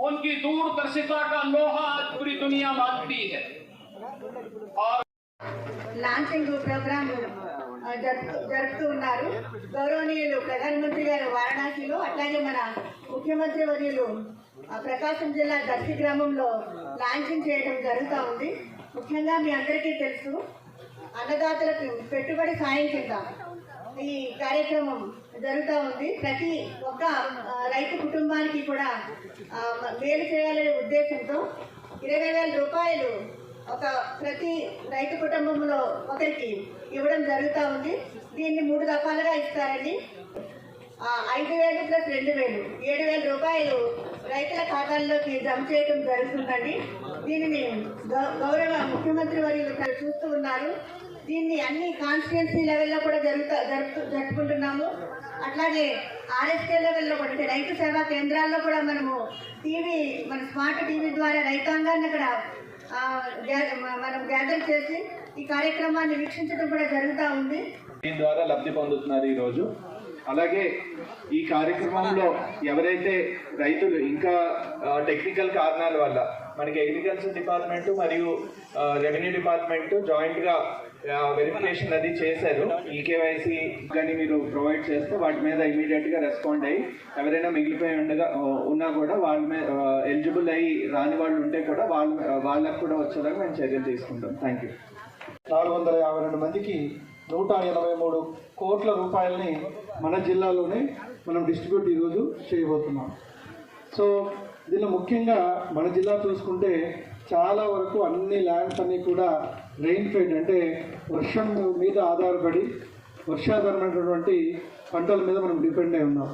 उनकी दूरदर्शिता का लोहा आज पूरी दुनिया मानती है और లాంచింగ్ ప్రోగ్రామ్ ఆ, జరుపు జరుపుతూ ఉన్నారు గౌరవనీయులు ప్రధానమంత్రి గారు వారణాసిలో అట్లాగే మన ముఖ్యమంత్రి వర్యులు ఆ, ప్రకాశం జిల్లా దర్శి గ్రామంలో లాంచింగ్ చేయడం జరుగుతూ ఉంది ముఖ్యంగా మీ అందరికీ తెలుసు అన్నదాతలకు పెట్టుబడి సాయం కింద ఈ కార్యక్రమం జరుగుతూ ఉంది. ప్రతి ఒక్క రైతు కుటుంబానికి కూడా మేలు చేయాలనే ఉద్దేశంతో ఇరవై వేల రూపాయలు ఒక ప్రతి రైతు కుటుంబంలో ఒకరికి ఇవ్వడం జరుగుతూ ఉంది. దీన్ని మూడు రకాలుగా ఇస్తారండి ఐదు వేలు ప్లస్ రెండు వేలు ఏడు వేల రూపాయలు రైతుల ఖాతాల్లోకి జమ చేయడం జరుగుతుందండి. దీనిని గౌ- గౌరవ ముఖ్యమంత్రి వర్యులు చూస్తూ ఉన్నారు. దీన్ని అన్ని కాన్స్టిట్యున్సీ లెవెల్లో కూడా జరుగుతా జరుపు జరుపుకుంటున్నాము. అట్లాగే ఆర్ఎస్కే లెవెల్లో కూడా అంటే రైతు సేవా కేంద్రాల్లో కూడా మనము టీవీ మన స్మార్ట్ టీవీ ద్వారా రైతాంగాన్ని అక్కడ గ్యా- మనం గ్యాదర్ చేసి ఈ కార్యక్రమాన్ని వీక్షించడం కూడా జరుగుతూ ఉంది. దీని ద్వారా లబ్ధి పొందుతున్నారు ఈరోజు. అలాగే ఈ కార్యక్రమంలో ఎవరైతే రైతులు ఇంకా టెక్నికల్ కారణాల వల్ల మనకి అగ్రికల్చర్ డిపార్ట్మెంట్ మరియు రెవెన్యూ డిపార్ట్మెంట్ జాయింట్గా వెరిఫికేషన్ అది చేశారు. ఈకేవైసీ కానీ మీరు ప్రొవైడ్ చేస్తే వాటి మీద ఇమీడియట్గా రెస్పాండ్ అయ్యి ఎవరైనా మిగిలిపోయి ఉండగా ఉన్నా కూడా వాళ్ళ మీద ఎలిజిబుల్ అయ్యి రాని వాళ్ళు ఉంటే కూడా వాళ్ళ వాళ్ళకు కూడా వచ్చేలాగా మేము చర్యలు తీసుకుంటాం. థ్యాంక్ యూ నాలుగు వందల యాభై రెండు మందికి నూట ఎనభై మూడు కోట్ల రూపాయలని మన జిల్లాలోనే మనం డిస్ట్రిబ్యూట్ ఈరోజు చేయబోతున్నాం. సో దీనిలో ముఖ్యంగా మన జిల్లా చూసుకుంటే చాలా వరకు అన్ని ల్యాండ్స్ అన్నీ కూడా రెయిన్ ఫెడ్ అంటే వర్షం మీద ఆధారపడి వర్షాధారమైనటువంటి పంటల మీద మనం డిపెండ్ అయి ఉన్నాం.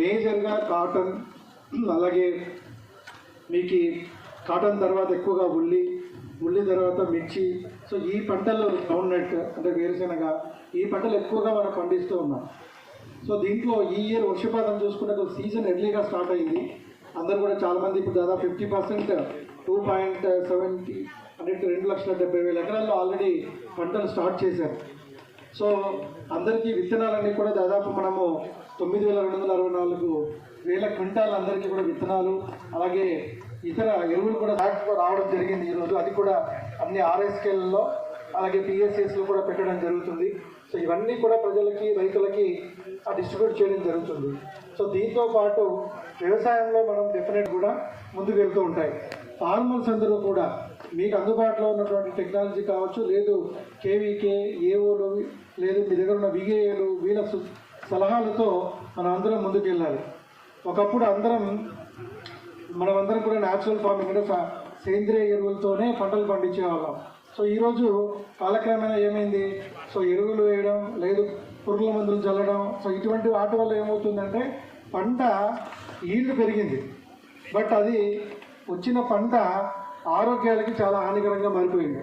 మేజర్గా కాటన్ అలాగే మీకు కాటన్ తర్వాత ఎక్కువగా ఉల్లి ఉల్లి తర్వాత మిర్చి. సో ఈ పంటల్లో గ్రౌండ్ నట్ అంటే వేరుశెనగ ఈ పంటలు ఎక్కువగా మనం పండిస్తూ ఉన్నాం. సో దీంట్లో ఈ ఇయర్ వర్షపాతం చూసుకున్నట్టు సీజన్ ఎర్లీగా స్టార్ట్ అయింది. అందరూ కూడా చాలామంది ఇప్పుడు దాదాపు fifty percent two point seventy అన్నిటి రెండు లక్షల డెబ్బై వేల ఎకరాల్లో ఆల్రెడీ పంటలు స్టార్ట్ చేశారు. సో అందరికీ విత్తనాలన్నీ కూడా దాదాపు మనము తొమ్మిది వేల రెండు వందల అరవై నాలుగు వేల క్వింటాల్ అందరికీ కూడా విత్తనాలు అలాగే ఇతర ఎరువులు కూడా దాంట్లో రావడం జరిగింది ఈరోజు అది కూడా అన్ని ఆర్ఎస్కేలలో అలాగే పిఎస్ఎస్లో కూడా పెట్టడం జరుగుతుంది. సో ఇవన్నీ కూడా ప్రజలకి రైతులకి ఆ డిస్ట్రిబ్యూట్ చేయడం జరుగుతుంది. సో దీంతో పాటు వ్యవసాయంలో మనం డెఫినెట్ కూడా ముందుకు వెళ్తూ ఉంటాయి. ఫార్మర్స్ అందరూ కూడా మీకు అందుబాటులో ఉన్నటువంటి టెక్నాలజీ కావచ్చు లేదు కేవీకే ఏఓలు లేదు మీ దగ్గర ఉన్న విఏఏలు వీళ్ళ సు- సలహాలతో మనం అందరం ముందుకెళ్ళాలి. ఒకప్పుడు అందరం మనమందరం కూడా న్యాచురల్ ఫార్మింగ్ అంటే సేంద్రియ ఎరువులతోనే పంటలు పండించేవాళ్ళం. సో ఈరోజు కాలక్రమేణా ఏమైంది? సో ఎరువులు వేయడం లేదు పురుగుల మందులు చల్లడం సో ఇటువంటి వాటి వల్ల ఏమవుతుందంటే పంట ఈల్డ్ పెరిగింది. బట్ అది వచ్చిన పంట ఆరోగ్యాలకి చాలా హానికరంగా మారిపోయింది.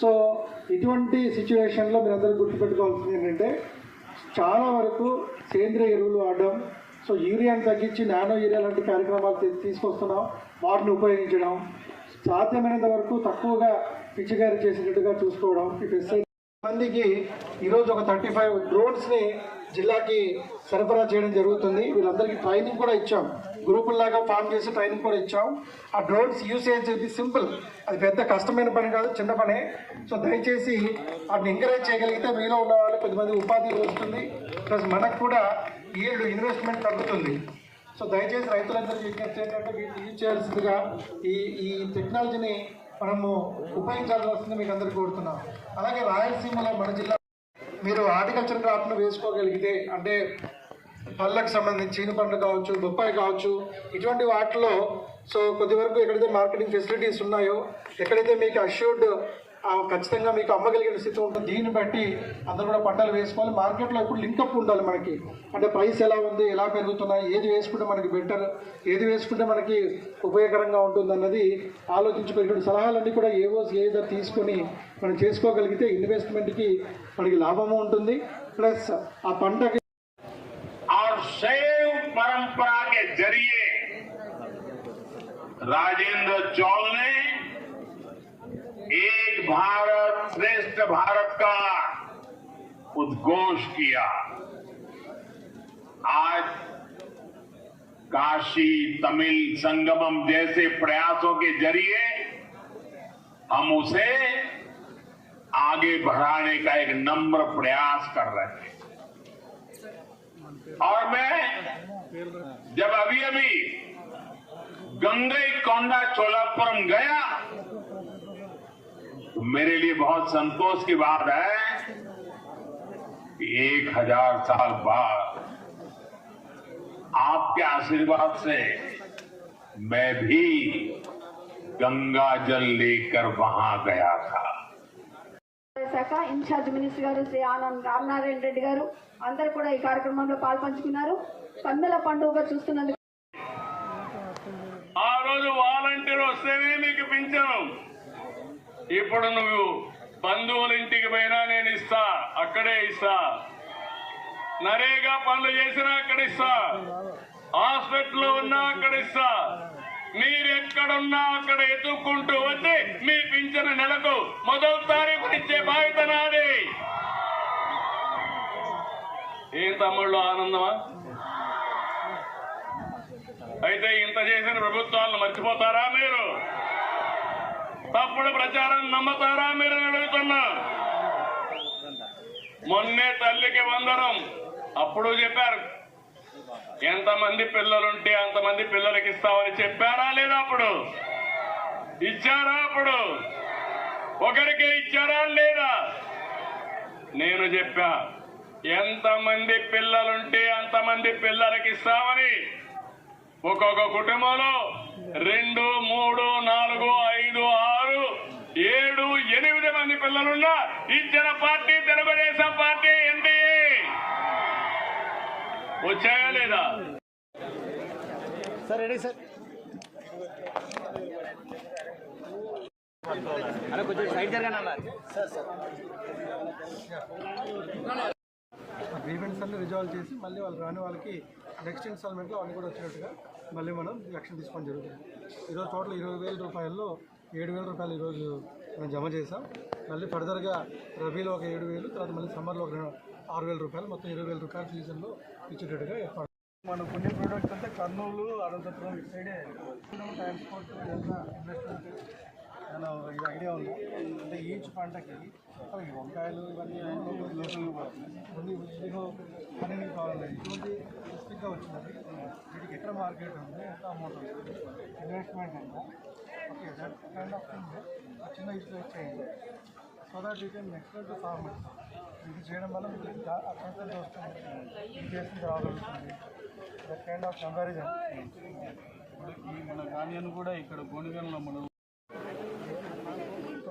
సో ఇటువంటి సిచ్యువేషన్లో మీరందరూ గుర్తుపెట్టుకోవాల్సింది ఏంటంటే చాలా వరకు సేంద్రియ ఎరువులు వాడడం సో యూరియాని తగ్గించి నానో యూరియా లాంటి కార్యక్రమాలు తీసుకొస్తున్నాం వాటిని ఉపయోగించడం సాధ్యమైనంత వరకు తక్కువగా పిచ్చిగారి చేసినట్టుగా చూసుకోవడం ఈ పెస్టిసైడ్ మందికి ఈరోజు ఒక థర్టీ ఫైవ్ డ్రోన్స్ని జిల్లాకి సరఫరా చేయడం జరుగుతుంది. వీళ్ళందరికీ ట్రైనింగ్ కూడా ఇచ్చాం. గ్రూపుల్లాగా ఫామ్ చేసి ట్రైనింగ్ కూడా ఇచ్చాం. ఆ డ్రోన్స్ యూసేజ్ ఇది సింపుల్. అది పెద్ద కష్టమైన పని కాదు చిన్న పనే. సో దయచేసి వాటిని ఎంకరేజ్ చేయగలిగితే మీలో ఉన్న వాళ్ళు కొద్దిమంది ఉపాధి వస్తుంది. ప్లస్ మనకు కూడా ఈల్డ్ ఇన్వెస్ట్మెంట్ తగ్గుతుంది. సో దయచేసి రైతులందరికీ విజ్ఞప్తి ఏంటంటే వీటిని యూజ్ చేయాల్సిందిగా ఈ ఈ టెక్నాలజీని మనము ఉపయోగించాల్సింది మీకు అందరికీ కోరుతున్నాం. అలాగే రాయలసీమలో మన జిల్లా మీరు హార్టికల్చర్ క్రాప్ను వేసుకోగలిగితే అంటే పళ్ళకు సంబంధించి చీని పండ్లు కావచ్చు బొప్పాయి కావచ్చు ఇటువంటి వాటిలో సో కొద్ది వరకు ఎక్కడైతే మార్కెటింగ్ ఫెసిలిటీస్ ఉన్నాయో ఎక్కడైతే మీకు అష్యూర్డ్ ఖచ్చితంగా మీకు అమ్మగలిగిన స్థితి ఉంటుంది దీన్ని బట్టి అందరూ కూడా పంటలు వేసుకోవాలి మార్కెట్లో ఇప్పుడు లింకప్ ఉండాలి మనకి అంటే ప్రైస్ ఎలా ఉంది ఎలా పెరుగుతున్నాయి ఏది వేసుకుంటే మనకి బెటర్ ఏది వేసుకుంటే మనకి ఉపయోగకరంగా ఉంటుంది అన్నది ఆలోచించుకొని ఇప్పుడు సలహాలన్నీ కూడా ఏవో ఏదో తీసుకొని మనం చేసుకోగలిగితే ఇన్వెస్ట్మెంట్కి మనకి లాభము ఉంటుంది ప్లస్ ఆ పంటకి और शैव परंपरा के जरिए राजेंद्र चौल ने एक भारत, श्रेष्ठ भारत का उद्घोष किया। आज काशी, तमिल संगमम जैसे प्रयासों के ज़रिए हम उसे आगे बढ़ाने का एक नम्र प्रयास कर रहे हैं। और मैं जब अभी अभी गंगई कोंडा चोलापुरम गया मेरे लिए बहुत संतोष की बात है कि एक हजार साल बाद आपके आशीर्वाद से मैं भी गंगा जल लेकर वहां गया था శాఖ ఇన్ఛార్జ్ మినిస్టర్ గారు శ్రీ ఆనంద్ రామనారాయణ రెడ్డి గారు అందరు కూడా ఈ కార్యక్రమంలో పాల్పంచుకున్నారు కన్నుల పండుగగా చూస్తున్నందుకు ఆ రోజు వాలంటీర్ వస్తేనే మీకు పింఛను ఇప్పుడు నువ్వు బంధువుల ఇంటికి పోయినా నేను ఇస్తా అక్కడే ఇస్తా. నరేగా పనులు చేసినా అక్కడ ఇస్తా. హాస్పిటల్లో ఉన్నా అక్కడ ఇస్తా. మీరు ఎక్కడున్నా అక్కడ ఎదుర్కొంటూ వచ్చి మీ పింఛన నెలకు మొదటి తారీఖు ఇచ్చే బాధ్యత నాది. ఏం తమ్ముళ్ళు ఆనందమా? అయితే ఇంత చేసిన ప్రభుత్వాలను మర్చిపోతారా మీరు? తప్పుడు ప్రచారం నమ్మతారా మీరు అడుగుతున్నా. మొన్నే తల్లికి వందనం అప్పుడు చెప్పారు. ఎంతమంది పిల్లలుంటే అంతమంది పిల్లలకి ఇస్తామని చెప్పారా లేదా అప్పుడు? ఇచ్చారా అప్పుడు? ఒకరికే ఇచ్చారా లేదా? నేను చెప్పా ఎంతమంది పిల్లలుంటే అంతమంది పిల్లలకి ఇస్తామని ఒక్కొక్క కుటుంబంలో రెండు మూడు నాలుగు ఐదు ఆరు ఏడు ఎనిమిది మంది పిల్లలున్న ఇచ్చిన పార్టీ తెలుగుదేశం పార్టీ ఎన్డీఏ వచ్చాయా లేదా? గ్రీవెన్స్ అన్ని రిజాల్వ్ చేసి మళ్ళీ వాళ్ళు రాని వాళ్ళకి నెక్స్ట్ ఇన్స్టాల్మెంట్లో అన్ని కూడా వచ్చినట్టుగా మళ్ళీ మనం యాక్షన్ తీసుకోవడం జరుగుతుంది. ఈరోజు టోటల్ ఇరవై వేల రూపాయల్లో ఏడు వేల రూపాయలు ఈరోజు మనం జమ చేసాం మళ్ళీ ఫర్దర్గా రబీలో ఒక ఏడు వేలు తర్వాత మళ్ళీ సమ్మర్లో ఒక ఆరు వేల రూపాయలు మొత్తం ఇరవై వేల రూపాయల సీజన్లో ఇచ్చేటట్టుగా ఏర్పాటు మన కొన్ని ప్రోడక్ట్స్ అంటే కర్నూలు అనంతపురం ఇటు సైడే ట్రాన్స్పోర్ట్ ఇన్వెస్ట్మెంట్ చాలా ఇది ఐడియా ఉంది? అంటే ఈచ్ పంటకి ఈ వంకాయలు ఇవన్నీ లోకల్ కొన్ని మీకు పన్నెండు కావాలి. ఇటువంటి స్పెసిఫిక్గా వచ్చినది వీటికి ఎక్కడ మార్కెట్ ఉంది? ఎంత అమౌంట్ ఉంది? ఇన్వెస్ట్మెంట్ ఎంత? Okay that kind of thing చిన్న ఇష్యూ చేయండి. So that you can expect to farmers ఇది చేయడం వల్ల మీకు అక్కడ వస్తుంది ఇది చేస్తుంది రాగలుగుతుంది దట్ కైండ్ ఆఫ్ కంపారిజన్ ఇప్పుడు ఈ మన ధాన్యాన్ని కూడా ఇక్కడ గోనిగల్లో మనం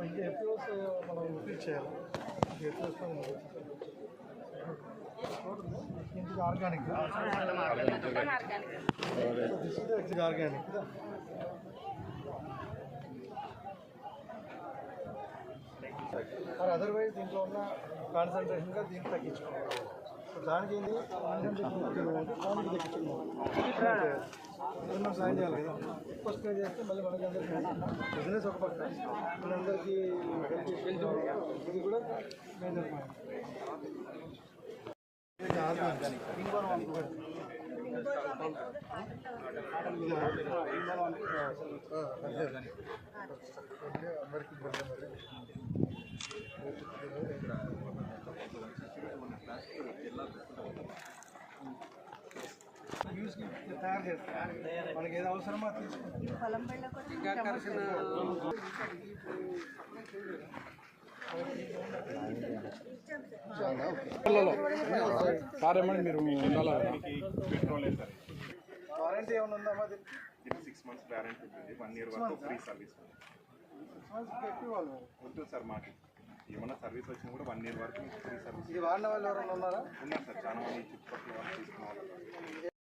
సో ఇంకా ఎఫ్ఓస్ మనం రిపీట్ చేయాలి. ఇంకా ఎఫ్ఓస్ ఇంటికి ఆర్గానిక్ దిస్ ఆర్గానిక్ మరి అదర్వైజ్ దీంట్లో ఉన్న కాన్సన్ట్రేషన్గా దీన్ని తగ్గించుకోవాలి. దానికి ఏంది? దానికి సాయం చేయాలి కదా. స్ప్రే చేస్తే మళ్ళీ మనకి అందరికీ బిజినెస్ ఒక పక్క. మనందరికీ ఇది కూడా మేజర్ అందరికీ తయారు చేస్తారు మనకి ఏది అవసరమో మీరు పెట్రోల్ వారంటీ ఏమైనా ఉందా మాది సిక్స్ మంత్స్ వారంటీ ఉంటుంది వన్ ఇయర్ వరకు ఫ్రీ సర్వీస్ సిక్స్ ఉంటుంది సార్ మాకు ఏమన్నా సర్వీస్ వచ్చినా కూడా వన్ ఇయర్ వరకు ఫ్రీ సర్వీస్ ఇది వాడిన వాళ్ళు ఎవరైనా ఉన్నారా? ఉన్నారు సార్ చాలా మంది చుట్టుపక్కల వాళ్ళు తీసుకున్న వాళ్ళు.